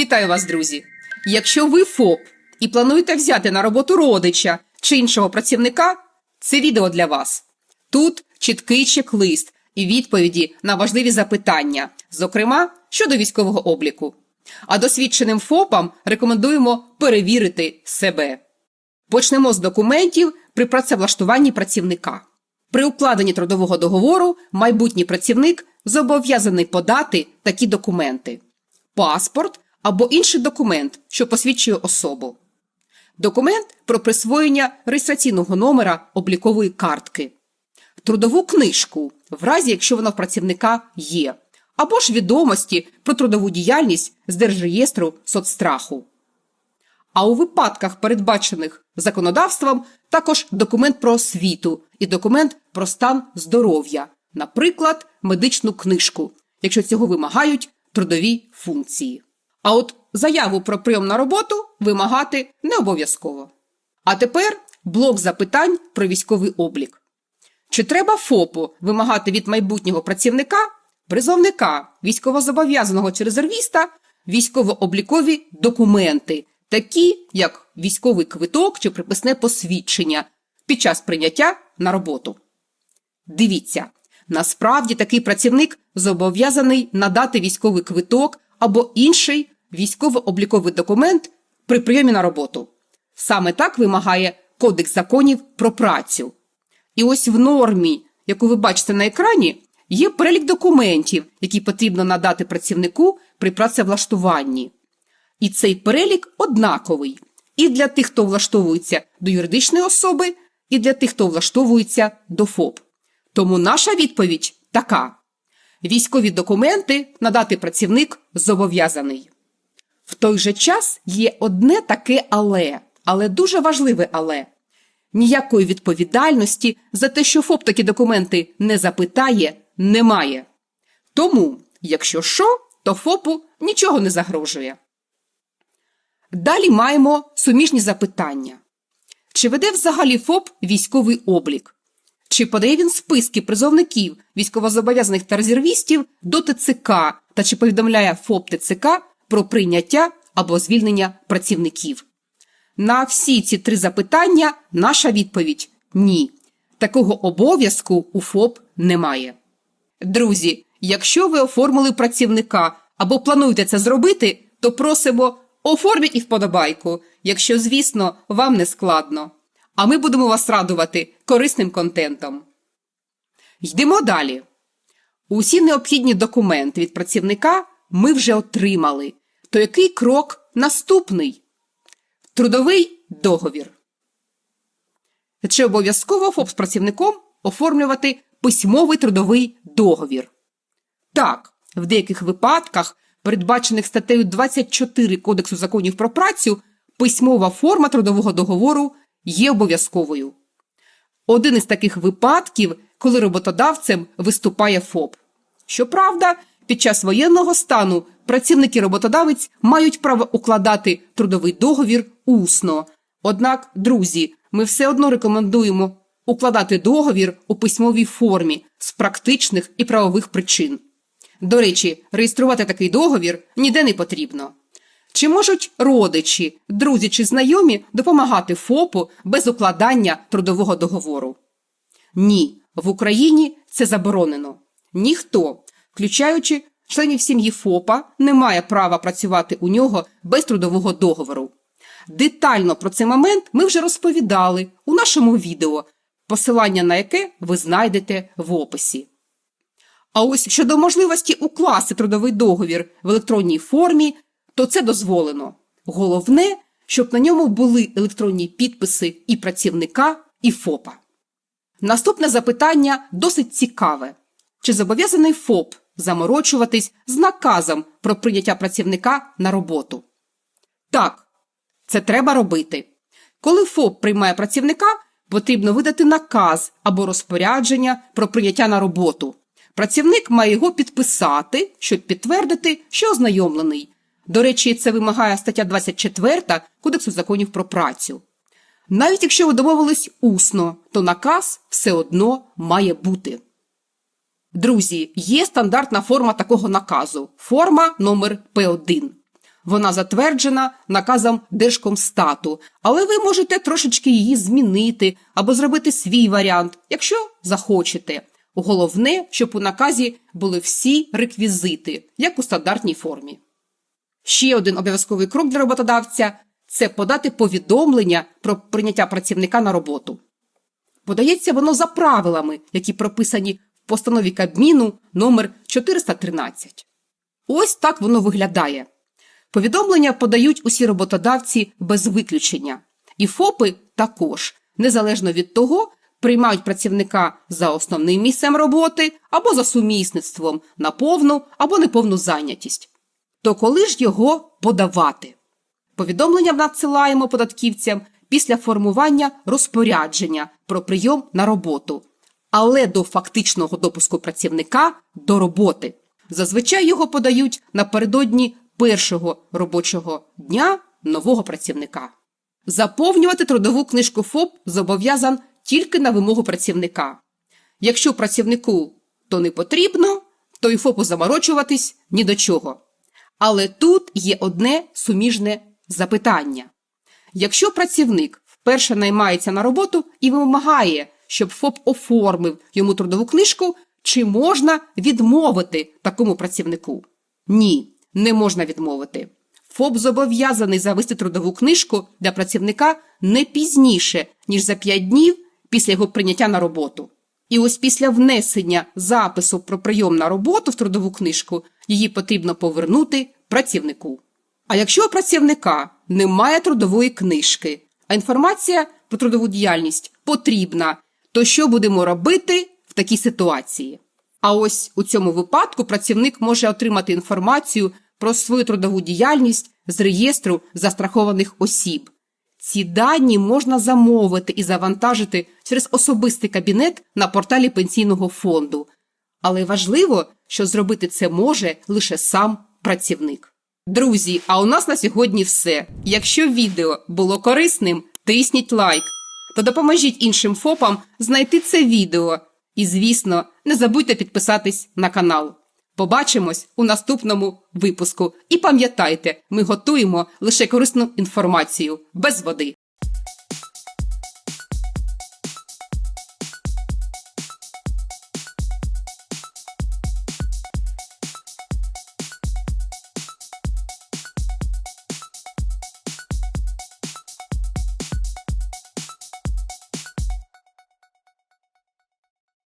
Вітаю вас, друзі! Якщо ви ФОП і плануєте взяти на роботу родича чи іншого працівника, це відео для вас. Тут чіткий чек-лист і відповіді на важливі запитання, зокрема щодо військового обліку. А досвідченим ФОПам рекомендуємо перевірити себе. Почнемо з документів при працевлаштуванні працівника. При укладенні трудового договору майбутній працівник зобов'язаний подати такі документи: паспорт або інший документ, що посвідчує особу, документ про присвоєння реєстраційного номера облікової картки, трудову книжку, в разі якщо вона в працівника є, або ж відомості про трудову діяльність з Держреєстру соцстраху. А у випадках, передбачених законодавством, також документ про освіту і документ про стан здоров'я, наприклад, медичну книжку, якщо цього вимагають трудові функції. А от заяву про прийом на роботу вимагати не обов'язково. А тепер блок запитань про військовий облік. Чи треба ФОПу вимагати від майбутнього працівника, призовника, військовозобов'язаного чи резервіста військово-облікові документи, такі як військовий квиток чи приписне посвідчення під час прийняття на роботу? Дивіться, насправді такий працівник зобов'язаний надати військовий квиток або інший військово-обліковий документ при прийомі на роботу. Саме так вимагає Кодекс законів про працю. І ось в нормі, яку ви бачите на екрані, є перелік документів, які потрібно надати працівнику при працевлаштуванні. І цей перелік однаковий і для тих, хто влаштовується до юридичної особи, і для тих, хто влаштовується до ФОП. Тому наша відповідь така: військові документи надати працівник зобов'язаний. В той же час є одне таке але, але дуже важливе але. Ніякої відповідальності за те, що ФОП такі документи не запитає, немає. Тому, якщо що, то ФОПу нічого не загрожує. Далі маємо суміжні запитання. Чи веде взагалі ФОП військовий облік? Чи подає він списки призовників, військовозобов'язаних та резервістів до ТЦК та чи повідомляє ФОП ТЦК про прийняття або звільнення працівників? На всі ці три запитання наша відповідь ні. Такого обов'язку у ФОП немає. Друзі, якщо ви оформили працівника або плануєте це зробити, то просимо оформіть і вподобайку, якщо, звісно, вам не складно. А ми будемо вас радувати корисним контентом. Йдемо далі. Усі необхідні документи від працівника ми вже отримали. То який крок наступний? Трудовий договір. Чи обов'язково ФОП з працівником оформлювати письмовий трудовий договір? Так, в деяких випадках, передбачених статтею 24 Кодексу законів про працю, письмова форма трудового договору є обов'язковою. Один із таких випадків, коли роботодавцем виступає ФОП. Щоправда, під час воєнного стану працівники роботодавець мають право укладати трудовий договір усно. Однак, друзі, ми все одно рекомендуємо укладати договір у письмовій формі з практичних і правових причин. До речі, реєструвати такий договір ніде не потрібно. Чи можуть родичі, друзі чи знайомі допомагати ФОПу без укладання трудового договору? Ні, в Україні це заборонено. Ніхто, включаючи членів сім'ї ФОПа, не має права працювати у нього без трудового договору. Детально про цей момент ми вже розповідали у нашому відео, посилання на яке ви знайдете в описі. А ось щодо можливості укласти трудовий договір в електронній формі, то це дозволено. Головне, щоб на ньому були електронні підписи і працівника, і ФОПа. Наступне запитання досить цікаве: чи зобов'язаний ФОП заморочуватись з наказом про прийняття працівника на роботу? Так, це треба робити. Коли ФОП приймає працівника, потрібно видати наказ або розпорядження про прийняття на роботу. Працівник має його підписати, щоб підтвердити, що ознайомлений. До речі, це вимагає стаття 24 Кодексу законів про працю. Навіть якщо ви домовились усно, то наказ все одно має бути. Друзі, є стандартна форма такого наказу форма номер П1. Вона затверджена наказом Держкомстату, але ви можете трошечки її змінити або зробити свій варіант, якщо захочете. Головне, щоб у наказі були всі реквізити, як у стандартній формі. Ще один обов'язковий крок для роботодавця це подати повідомлення про прийняття працівника на роботу. Подається воно за правилами, які прописані в постанові Кабміну номер 413. Ось так воно виглядає. Повідомлення подають усі роботодавці без виключення. І ФОПи також, незалежно від того, приймають працівника за основним місцем роботи або за сумісництвом на повну або неповну зайнятість. То коли ж його подавати? Повідомлення надсилаємо податківцям після формування розпорядження про прийом на роботу, але до фактичного допуску працівника до роботи. Зазвичай його подають напередодні першого робочого дня нового працівника. Заповнювати трудову книжку ФОП зобов'язан тільки на вимогу працівника. Якщо працівнику то не потрібно, то й ФОПу заморочуватись ні до чого. Але тут є одне суміжне запитання. Якщо працівник вперше наймається на роботу і вимагає, щоб ФОП оформив йому трудову книжку, чи можна відмовити такому працівнику? Ні, не можна відмовити. ФОП зобов'язаний завести трудову книжку для працівника не пізніше, ніж за 5 днів після його прийняття на роботу. І ось після внесення запису про прийом на роботу в трудову книжку її потрібно повернути працівнику. А якщо у працівника немає трудової книжки, а інформація про трудову діяльність потрібна, то що будемо робити в такій ситуації? А ось у цьому випадку працівник може отримати інформацію про свою трудову діяльність з реєстру застрахованих осіб. Ці дані можна замовити і завантажити через особистий кабінет на порталі пенсійного фонду. Але важливо, що зробити це може лише сам працівник. Друзі, а у нас на сьогодні все. Якщо відео було корисним, тисніть лайк та допоможіть іншим ФОПам знайти це відео. І, звісно, не забудьте підписатись на канал. Побачимось у наступному випуску. І пам'ятайте, ми готуємо лише корисну інформацію без води.